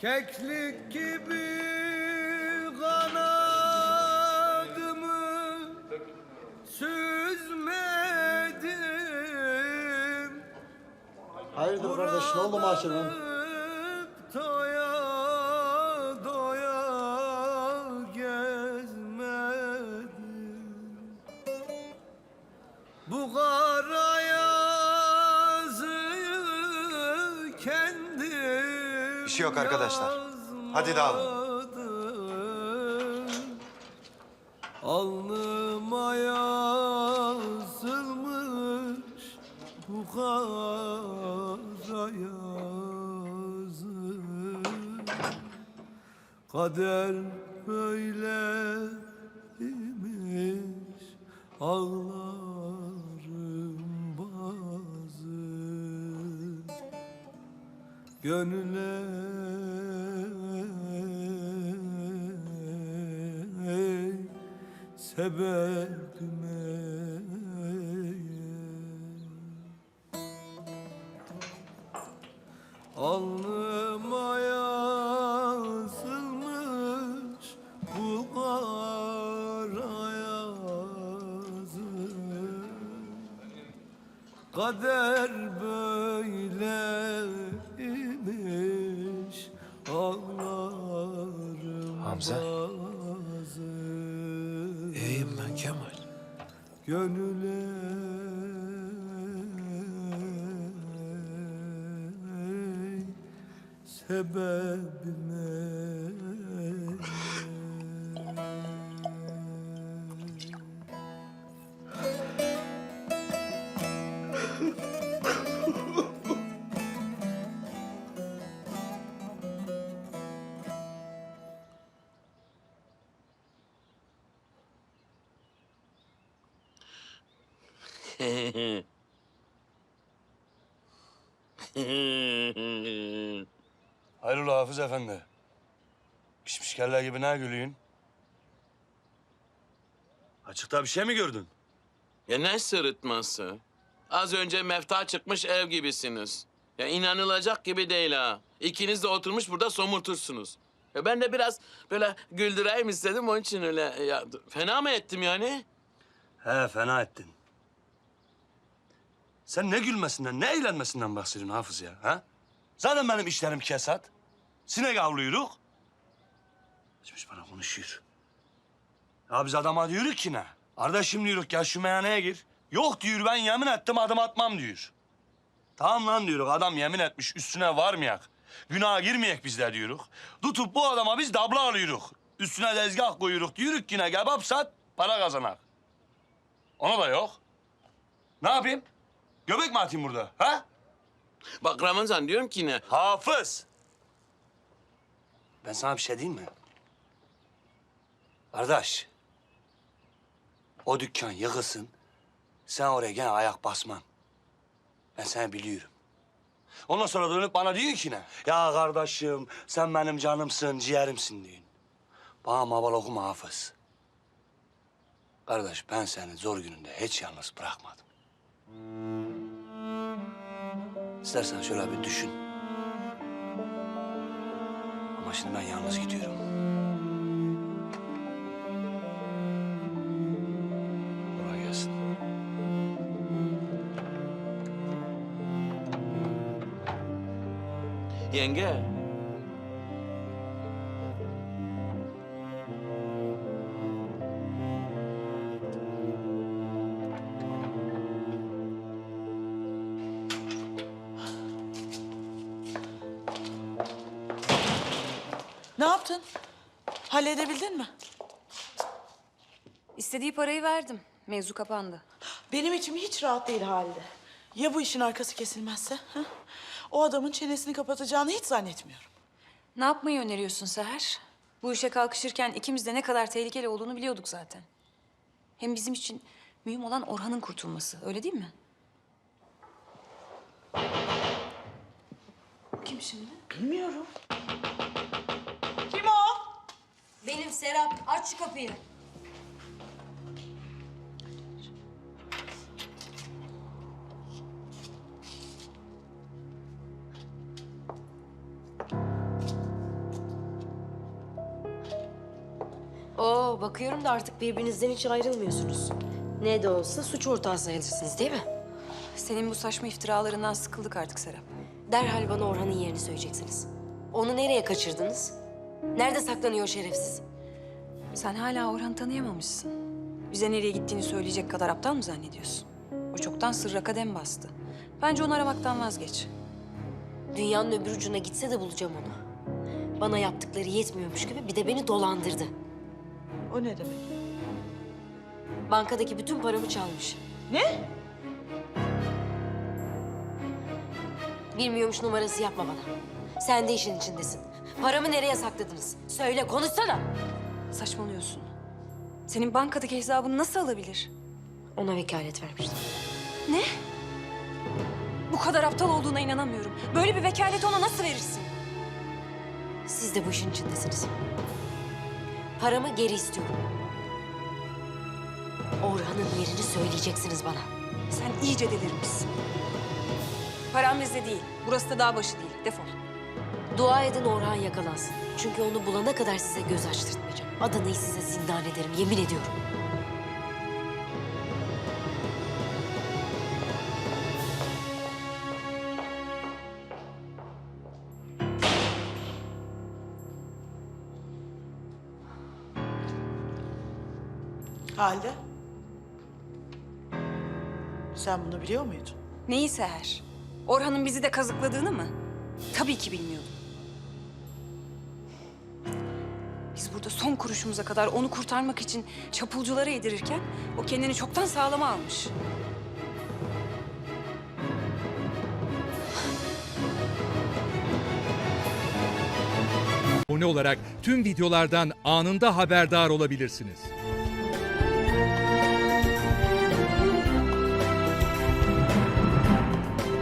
Keklik gibi kanadımı süzmedim Hayırdır kardeş ne oldu maaşının? Şey yok arkadaşlar. Hadi dağılın. Alnıma yazılmış bu kara yazı Kader böyleymiş ağlarım Gönüle sebebim Alnıma yazılmış bu kara yazı Kader böyleymiş bazı İyiyim ben Kemal. Gönüle sebebime Hayrola Hafız Efendi? Pişmiş kelle gibi ne gülüyün? Açıkta bir şey mi gördün? Ya ne sırıtması? Az önce mefta çıkmış ev gibisiniz. Ya inanılacak gibi değil ha. İkiniz de oturmuş burada somurtursunuz. Ya ben de biraz böyle güldüreyim istedim onun için öyle ya fena mı ettim yani? He fena ettin. Sen ne gülmesinden, ne eğlenmesinden bahsediyorsun Hafız ya? Ha? Zaten benim işlerim kesat. Sinek avlıyoruz. Açmış bana konuşuyor. Ya biz adama diyoruz ki ne? Kardeşim diyoruz gel şu meyhaneye gir. Yok diyor ben yemin ettim adım atmam diyor. Tamam lan diyoruz adam yemin etmiş üstüne varmayak. Günaha girmeyek biz de diyoruz. Tutup bu adama biz dabla alıyoruz. Üstüne tezgah koyuyoruz diyoruz ki ne kebap sat para kazanak. Ona da yok. Ne yapayım? Göbek mi atayım burada? Ha? Bak Ramazan diyorum ki ne? Hafız. Ben sana bir şey diyeyim mi? Kardeş. O dükkan yıkılsın. Sen oraya gene ayak basman. Ben seni biliyorum. Ondan sonra dönüp bana diyor ki ne? Ya kardeşim sen benim canımsın, ciğerimsin diyorsun. Bana maval okuma Hafız. Kardeş ben seni zor gününde hiç yalnız bırakmadım. İstersen şöyle bir düşün. Ama şimdi ben yalnız gidiyorum. Kolay. Yenge. Ne yaptın? Halledebildin mi? İstediği parayı verdim. Mevzu kapandı. Benim içim hiç rahat değil halde. Ya bu işin arkası kesilmezse? Ha? O adamın çenesini kapatacağını hiç zannetmiyorum. Ne yapmayı öneriyorsun Seher? Bu işe kalkışırken ikimiz de ne kadar tehlikeli olduğunu biliyorduk zaten. Hem bizim için mühim olan Orhan'ın kurtulması. Öyle değil mi? Kim şimdi? Bilmiyorum. Benim Serap. Aç şu kapıyı. Oo, bakıyorum da artık birbirinizden hiç ayrılmıyorsunuz. Ne de olsa suç ortağı sayılırsınız değil mi? Senin bu saçma iftiralarından sıkıldık artık Serap. Derhal bana Orhan'ın yerini söyleyeceksiniz. Onu nereye kaçırdınız? Nerede saklanıyor şerefsiz? Sen hala Orhan'ı tanıyamamışsın. Bize nereye gittiğini söyleyecek kadar aptal mı zannediyorsun? O çoktan sırra kadem bastı. Bence onu aramaktan vazgeç. Dünyanın öbür ucuna gitse de bulacağım onu. Bana yaptıkları yetmiyormuş gibi bir de beni dolandırdı. O ne demek? Bankadaki bütün paramı çalmış. Ne? Bilmiyormuş numarası yapma bana. Sen de işin içindesin. Paramı nereye sakladınız? Söyle, konuşsana. Saçmalıyorsun. Senin bankadaki hesabını nasıl alabilir? Ona vekalet vermiştim. Ne? Bu kadar aptal olduğuna inanamıyorum. Böyle bir vekaleti ona nasıl verirsin? Siz de bu işin içindesiniz. Paramı geri istiyorum. Orhan'ın yerini söyleyeceksiniz bana. Sen iyice delirmişsin. Param bizde değil. Burası da dağ başı değil. Defol. Dua edin Orhan yakalansın. Çünkü onu bulana kadar size göz açtırtmayacağım. Adını size zindan ederim, yemin ediyorum. Halde? Sen bunu biliyor muydun? Neyi Seher? Orhan'ın bizi de kazıkladığını mı? Tabii ki bilmiyordum. Biz burada son kuruşumuza kadar onu kurtarmak için çapulculara yedirirken... ...o kendini çoktan sağlama almış. abone olarak tüm videolardan anında haberdar olabilirsiniz.